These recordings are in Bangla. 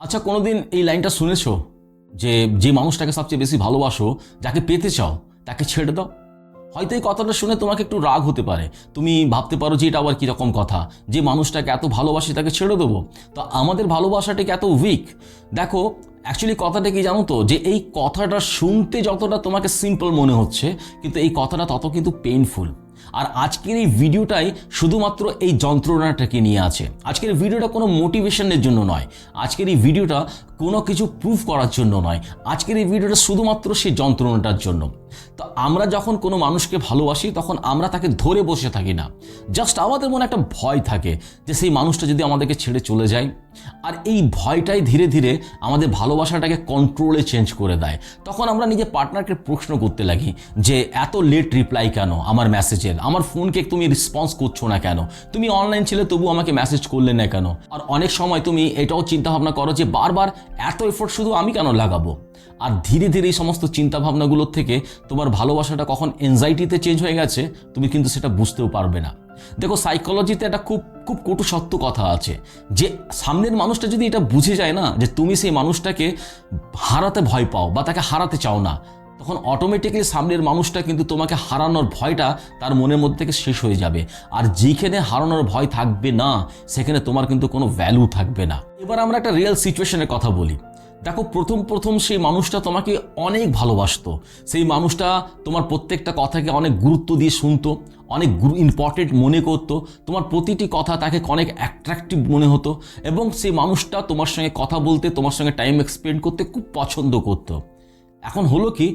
আচ্ছা কোনোদিন এই লাইনটা শুনেছো যে যে মানুষটাকে সবচেয়ে বেশি ভালোবাসো, যাকে পেতে চাও, তাকে ছেড়ে দাও? হয়তো এই কথাটা শুনে তোমাকে একটু রাগ হতে পারে। তুমি ভাবতে পারো যে এটা আবার কীরকম কথা। যে মানুষটাকে এত ভালোবাসি তাকে ছেড়ে দেবো। তো আমাদের ভালোবাসাটাকে এত উইক দেখো অ্যাকচুয়ালি কথাটা কি জানো তো? যে এই কথাটা শুনতে যতটা তোমাকে সিম্পল মনে হচ্ছে, কিন্তু এই কথাটা তত কিন্তু পেইনফুল আর আজকের এই ভিডিওটাই শুধুমাত্র এই যন্ত্রণাটাকে নিয়ে আছে। আজকের ভিডিওটা কোনো মোটিভেশনের জন্য নয়। আজকের এই ভিডিওটা কোনো কিছু প্রুফ করার জন্য নয়। আজকের এই ভিডিওটা শুধুমাত্র সেই যন্ত্রণাটার জন্য। তো আমরা যখন কোনো মানুষকে ভালোবাসি, তখন আমরা তাকে ধরে বসে থাকি না। জাস্ট আমাদের মনে একটা ভয় থাকে যে সেই মানুষটা যদি আমাদেরকে ছেড়ে চলে যায়, আর এই ভয়টাই ধীরে ধীরে আমাদের ভালোবাসাটাকে কন্ট্রোলে চেঞ্জ করে দেয়। তখন আমরা নিজের পার্টনারকে প্রশ্ন করতে লাগি যে, এত লেট রিপ্লাই কেন আমার মেসেজের আমার ফোনকে তুমি রেসপন্স করছ না কেন? তুমি অনলাইন ছিলে, তবু আমাকে মেসেজ করলে না কেন? আর অনেক সময় তুমি এটাও চিন্তা ভাবনা করো যে, বারবার এত এফোর্ট শুধু আমি কেন লাগাবো? আর ধীরে ধীরে এই সমস্ত চিন্তা ভাবনাগুলোর থেকে তোমার ভালোবাসাটা কখন এনজাইটিতে চেঞ্জ হয়ে গেছে, তুমি কিন্তু সেটা বুঝতেও পারবে না। দেখো সাইকোলজিতে একটা খুব খুব কটু সত্য কথা আছে, যে সামনের মানুষটা যদি এটা বুঝে যায় না, যে তুমি সেই মানুষটাকে হারাতে ভয় পাও বা তাকে হারাতে চাও না, তখন অটোমেটিক্যালি সামনের মানুষটা কিন্তু তোমাকে হারানোর ভয়টা তার মনের মধ্যে থেকে শেষ হয়ে যাবে। আর যেখানে হারানোর ভয় থাকবে না, সেখানে তোমার কিন্তু কোনো ভ্যালু থাকবে না। এবার আমরা একটা রিয়েল সিচুয়েশনের কথা বলি। দেখো, প্রথম প্রথম সেই মানুষটা তোমাকে অনেক ভালোবাসতো। সেই মানুষটা তোমার প্রত্যেকটা কথাকে অনেক গুরুত্ব দিয়ে শুনতো, অনেক গুরু ইম্পর্টেন্ট মনে করতো। তোমার প্রতিটি কথা তাকে অনেক অ্যাট্রাকটিভ মনে হতো। এবং সেই মানুষটা তোমার সঙ্গে কথা বলতে, তোমার সঙ্গে টাইম এক্সপেন্ড করতে খুব পছন্দ করতো। এখন হলো কি,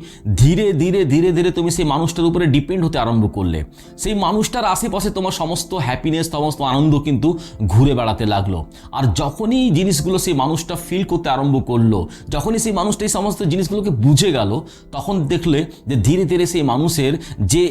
ধীরে ধীরে ধীরে ধীরে তুমি সেই মানুষটার উপরে ডিপেন্ড হতে আরম্ভ করলে। সেই মানুষটার আশেপাশে তোমার সমস্ত হ্যাপিনেস সমস্ত আনন্দ কিন্তু ঘুরে বেড়াতে লাগল। আর যখনই জিনিসগুলো সেই মানুষটা ফিল করতে আরম্ভ করল, যখনই সেই মানুষটা এই সমস্ত জিনিসগুলোকে বুঝে গেল, তখন দেখলে যে ধীরে ধীরে সেই মানুষের যে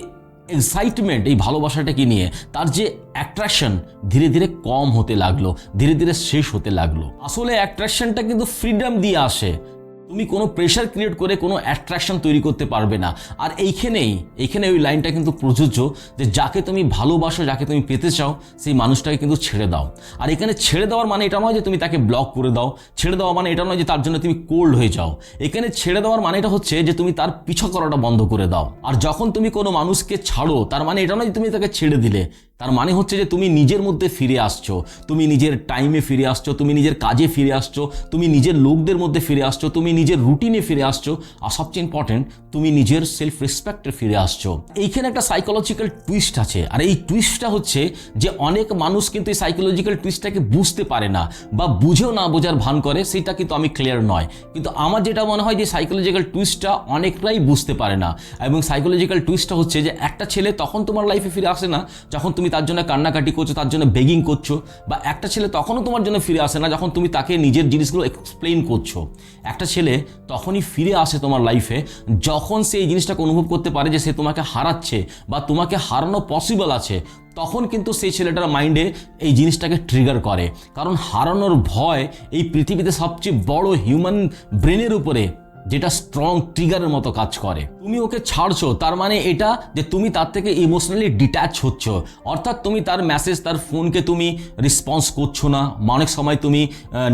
এক্সাইটমেন্ট এই ভালোবাসাটাকে নিয়ে তার যে অ্যাট্রাকশন ধীরে ধীরে কম হতে লাগল, ধীরে ধীরে শেষ হতে লাগল। আসলে অ্যাট্রাকশনটা কিন্তু ফ্রিডম দিয়ে আসে। তুমি কোনো প্রেশার ক্রিয়েট করে কোনো অ্যাট্রাকশন তৈরি করতে পারবে না। আর এইখানেই এইখানে ওই লাইনটা কিন্তু প্রযোজ্য যে যাকে তুমি ভালোবাসো, যাকে তুমি পেতে চাও, সেই মানুষটাকে কিন্তু ছেড়ে দাও। আর এখানে ছেড়ে দেওয়ার মানে এটা নয় যে তুমি তাকে ব্লক করে দাও। ছেড়ে দেওয়া মানে এটা নয় যে তার জন্য তুমি কোল্ড হয়ে যাও। এখানে ছেড়ে দেওয়ার মানে এটা হচ্ছে যে তুমি তার পিছু করাটা বন্ধ করে দাও। আর যখন তুমি কোনো মানুষকে ছাড়ো, তার মানে এটা নয় যে তুমি তাকে ছেড়ে দিলে। তার মানে হচ্ছে যে তুমি নিজের মধ্যে ফিরে আসছো, তুমি নিজের টাইমে ফিরে আসছো, তুমি নিজের কাজে ফিরে আসছো, তুমি নিজের লোকদের মধ্যে ফিরে আসছো, তুমি নিজের রুটিনে ফিরে আসছো আর সবচেয়ে ইম্পর্টেন্ট তুমি নিজের সেলফ রেসপেক্টে ফিরে আসছো। এইখানে একটা সাইকোলজিক্যাল টুইস্ট আছে আর এই টুইস্টটা হচ্ছে যে অনেক মানুষ কিন্তু এই সাইকোলজিক্যাল টুইস্টটাকে বুঝতে পারে না বা বুঝেও না বোঝার ভান করে, সেটা কিন্তু আমি ক্লিয়ার নয়। কিন্তু আমার যেটা মনে হয় যে সাইকোলজিক্যাল টুইস্টটা অনেকটাই বুঝতে পারে না। এবং সাইকোলজিক্যাল টুইস্টটা হচ্ছে যে একটা ছেলে তখন তোমার লাইফে ফিরে আসে না, যখন তুমি তার জন্য কান্নাকাটি করছ, তার জন্য বেগিং করছ, বা একটা ছেলে তখনও তোমার জন্য ফিরে আসে না যখন তুমি তাকে নিজের জিনিসগুলো এক্সপ্লেইন করছ। একটা ছেলে তখনই ফিরে আসে তোমার লাইফে যখন সে এই জিনিসটাকে অনুভব করতে পারে যে সে তোমাকে হারাচ্ছে বা তোমাকে হারানো পসিবল আছে, তখন কিন্তু সেই ছেলেটার মাইন্ডে এই জিনিসটাকে ট্রিগার করে। কারণ হারানোর ভয় এই পৃথিবীতে সবচেয়ে বড় হিউম্যান ব্রেনের উপরে। যেটা স্ট্রং ট্রিগারের মতো কাজ করে। তুমি ওকে ছাড়ছো, তার মানে এটা যে তুমি তার থেকে ইমোশনালি ডিট্যাচ হচ্ছ। অর্থাৎ তুমি তার মেসেজ তার ফোনকে তুমি রেসপন্স করছ না। অনেক সময় তুমি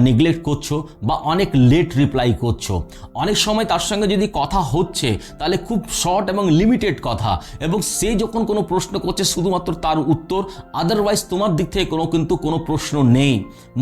নেগলেক্ট করছ বা অনেক লেট রিপ্লাই করছ। অনেক সময় তার সঙ্গে যদি কথা হচ্ছে, তাহলে খুব শর্ট এবং লিমিটেড কথা। এবং সে যখন কোনো প্রশ্ন করছে, শুধুমাত্র তার উত্তর আদারওয়াইজ তোমার দিক থেকে কোনো কিন্তু কোনো প্রশ্ন নেই।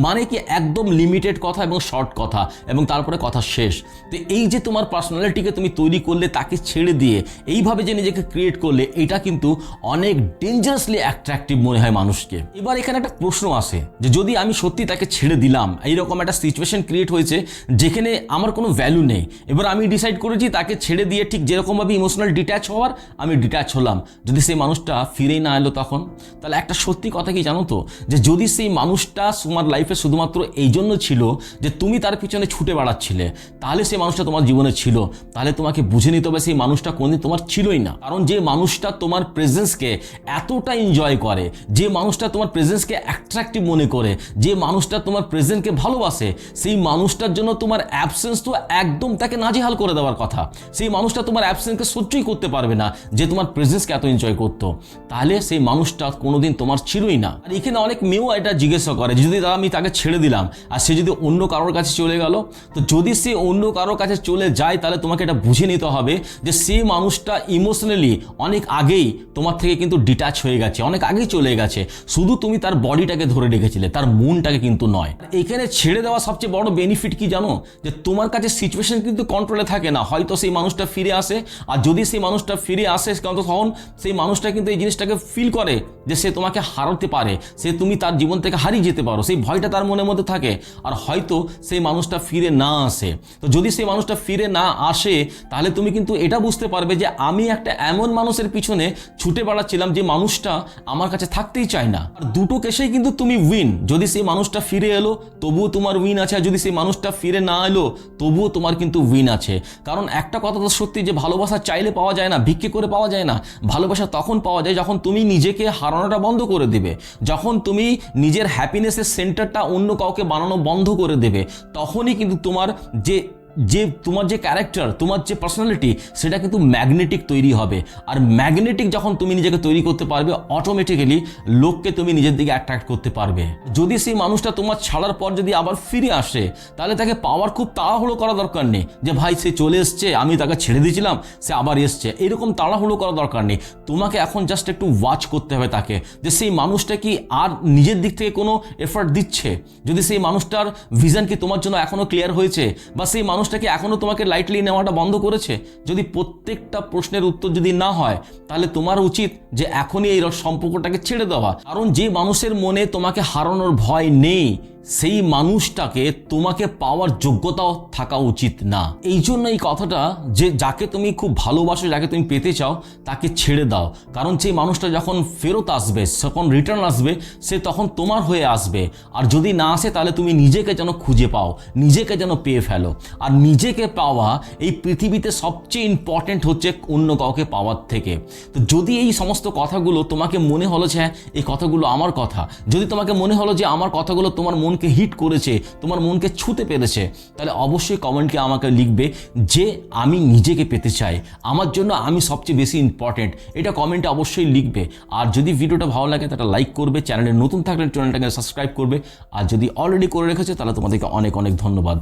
মানে কি একদম লিমিটেড কথা এবং শর্ট কথা এবং তারপরে কথা শেষ। তো এই যে তোমার পার্সোনালিটিকে তুমি তৈরি করলে, তাকে ছেড়ে দিয়ে এইভাবে যে নিজেকে ক্রিয়েট করলে, এটা কিন্তু অনেক ডেঞ্জারাসলি অ্যাট্রাকটিভ মনে হয় মানুষকে। এবার এখানে একটা প্রশ্ন আসে যে যদি আমি সত্যি তাকে ছেড়ে দিলাম, এইরকম একটা সিচুয়েশন ক্রিয়েট হয়েছে যেখানে আমার কোনো ভ্যালু নেই, এবার আমি ডিসাইড করেছি তাকে ছেড়ে দিয়ে ঠিক যেরকমভাবে ইমোশনাল ডিট্যাচ হওয়ার, আমি ডিট্যাচ হলাম। যদি সেই মানুষটা ফিরেই না এলো তখন, তাহলে একটা সত্যি কথা কি জানো তো? যে যদি সেই মানুষটা তোমার লাইফে শুধুমাত্র এই জন্য ছিল যে তুমি তার পিছনে ছুটে বেড়াচ্ছিলে, তাহলে সেই মানুষটা তোমার জীবনে ছিল, তাহলে তোমাকে বুঝে নিতে হবে সেই মানুষটা কোনদিন তোমার ছিলই না। কারণ যে মানুষটা তোমার প্রেজেন্সকে এতটা এনজয় করে, যে মানুষটা তোমার প্রেজেন্সকে অ্যাট্রাক্টিভ মনে করে, যে মানুষটা তোমার প্রেজেন্টকে ভালোবাসে, সেই মানুষটার জন্য তোমার অ্যাবসেন্স তো একদম তাকে নাজেহাল করে দেওয়ার কথা। সেই মানুষটা তোমার অ্যাবসেন্সকে সহ্যই করতে পারবে না, যে তোমার প্রেজেন্সকে এত এনজয় করতো। তাহলে সেই মানুষটা কোনোদিন তোমার ছিলই না। আর এখানে অনেক মেয়েও এটা জিজ্ঞাসা করে যদি দাদা আমি তাকে ছেড়ে দিলাম, আর সে যদি অন্য কারোর কাছে চলে গেল, তো যদি সে অন্য কারোর কাছে চলে যায়, তাহলে তোমাকে এটা বুঝে নিতে হবে যে সেই মানুষটা ইমোশনালি অনেক আগেই তোমার থেকে কিন্তু ডিটাচ হয়ে গেছে, অনেক আগেই চলে গেছে। শুধু তুমি তার বডিটাকে ধরে রেখেছিলে, তার মনটাকে কিন্তু নয়। এখানে ছেড়ে দেওয়া সবচেয়ে বড় বেনিফিট কি জানো? যে তোমার কাছে সিচুয়েশন কিন্তু কন্ট্রোলে থাকে না। হয়তো সেই মানুষটা ফিরে আসে, আর যদি সেই মানুষটা ফিরে আসে তখন সেই মানুষটা কিন্তু এই জিনিসটাকে ফিল করে যে সে তোমাকে হারাতে পারে, সে তুমি তার জীবন থেকে হারিয়ে যেতে পারো। সেই ভয়টা তার মনের মধ্যে থাকে, আর হয়তো সেই মানুষটা ফিরে না আসে। তো যদি সেই মানুষটা ফিরে না আসে, তাহলে তুমি কিন্তু এটা বুঝতে পারবে যে আমি একটা এমন মানুষের পিছনে ছুটে বেড়াচ্ছিলাম যে মানুষটা আমার কাছে থাকতেই চায় না। আর দুটো কেসেই কিন্তু তুমি উইন যদি সেই মানুষটা ফিরে এলো, তবুও তোমার উইন আছে, আর যদি সেই মানুষটা ফিরে না এলো, তবুও তোমার কিন্তু উইন আছে। কারণ একটা কথা তো সত্যি যে ভালোবাসা চাইলে পাওয়া যায় না, ভিক্ষে করে পাওয়া যায় না। ভালোবাসা তখন পাওয়া যায় যখন তুমি নিজেকে হারানোটা বন্ধ করে দেবে। যখন তুমি নিজের হ্যাপিনেসের সেন্টারটা অন্য কাউকে বানানো বন্ধ করে দেবে, তখনই কিন্তু তোমার যে যে তোমার যে ক্যারেক্টার তোমার যে পার্সোনালিটি সেটা কিন্তু ম্যাগনেটিক তৈরি হবে। আর ম্যাগনেটিক যখন তুমি নিজেকে তৈরি করতে পারবে অটোমেটিক্যালি লোককে তুমি নিজের দিকে অ্যাট্রাক্ট করতে পারবে। যদি সেই মানুষটা তোমার ছাড়ার পর যদি আবার ফিরে আসে, তাহলে তাকে পাওয়ার খুব তাড়াহুড়ো করা দরকার নেই। যে ভাই, সে চলে এসছে, আমি তাকে ছেড়ে দিয়েছিলাম, সে আবার এসছে। এরকম তাড়াহুড়ো করা দরকার নেই। তোমাকে এখন জাস্ট একটু ওয়াচ করতে হবে তাকে। যে সেই মানুষটা কি আর নিজের দিক থেকে কোনো এফার্ট দিচ্ছে? যদি সেই মানুষটার ভিশন কি তোমার জন্য এখনও ক্লিয়ার হয়েছে? বা সেই মানুষটা কি এখনও তোমাকে লাইটলি নেওয়াটা বন্ধ করেছে? যদি প্রত্যেকটা প্রশ্নের উত্তর যদি না হয়, তাহলে তোমার উচিত যে এখনই এই সম্পর্কটাকে ছেড়ে দেওয়া। কারণ যে মানুষের মনে তোমাকে হারানোর ভয় নেই সেই মানুষটাকে তোমাকে পাওয়ার যোগ্যতাও থাকা উচিত না। এই জন্য এই কথাটা যে যাকে তুমি খুব ভালোবাসো, যাকে তুমি পেতে চাও, তাকে ছেড়ে দাও। কারণ সেই মানুষটা যখন ফেরত আসবে, যখন রিটার্ন আসবে, সে তখন তোমার হয়ে আসবে। আর যদি না আসে, তাহলে তুমি নিজেকে যেন খুঁজে পাও, নিজেকে যেন পেয়ে ফেলো। আর নিজেকে পাওয়া এই পৃথিবীতে সবচেয়ে ইম্পর্টেন্ট হচ্ছে অন্য কাউকে পাওয়ার থেকে। তো যদি এই সমস্ত কথাগুলো তোমাকে মনে হলো যে হ্যাঁ এই কথাগুলো আমার কথা। যদি তোমাকে মনে হলো যে, আমার কথাগুলো তোমার মনকে হিট করেছে, তোমার মনকে ছুতে পেরেছে, তাহলে অবশ্যই কমেন্টকে আমাকে লিখবে যে আমি নিজেকে পেতে চাই। আমার জন্য আমি সবচেয়ে বেশি ইম্পর্টেন্ট এটা কমেন্টে অবশ্যই লিখবে। আর যদি ভিডিওটা ভালো লাগে তাহলে লাইক করবে, চ্যানেলে নতুন থাকলে চ্যানেলটাকে সাবস্ক্রাইব করবে। আর যদি অলরেডি করে রেখেছে তাহলে তোমাদেরকে অনেক অনেক ধন্যবাদ।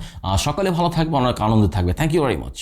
সকালে ভালো থাকবে, অনেক আনন্দে থাকবে। Thank you very much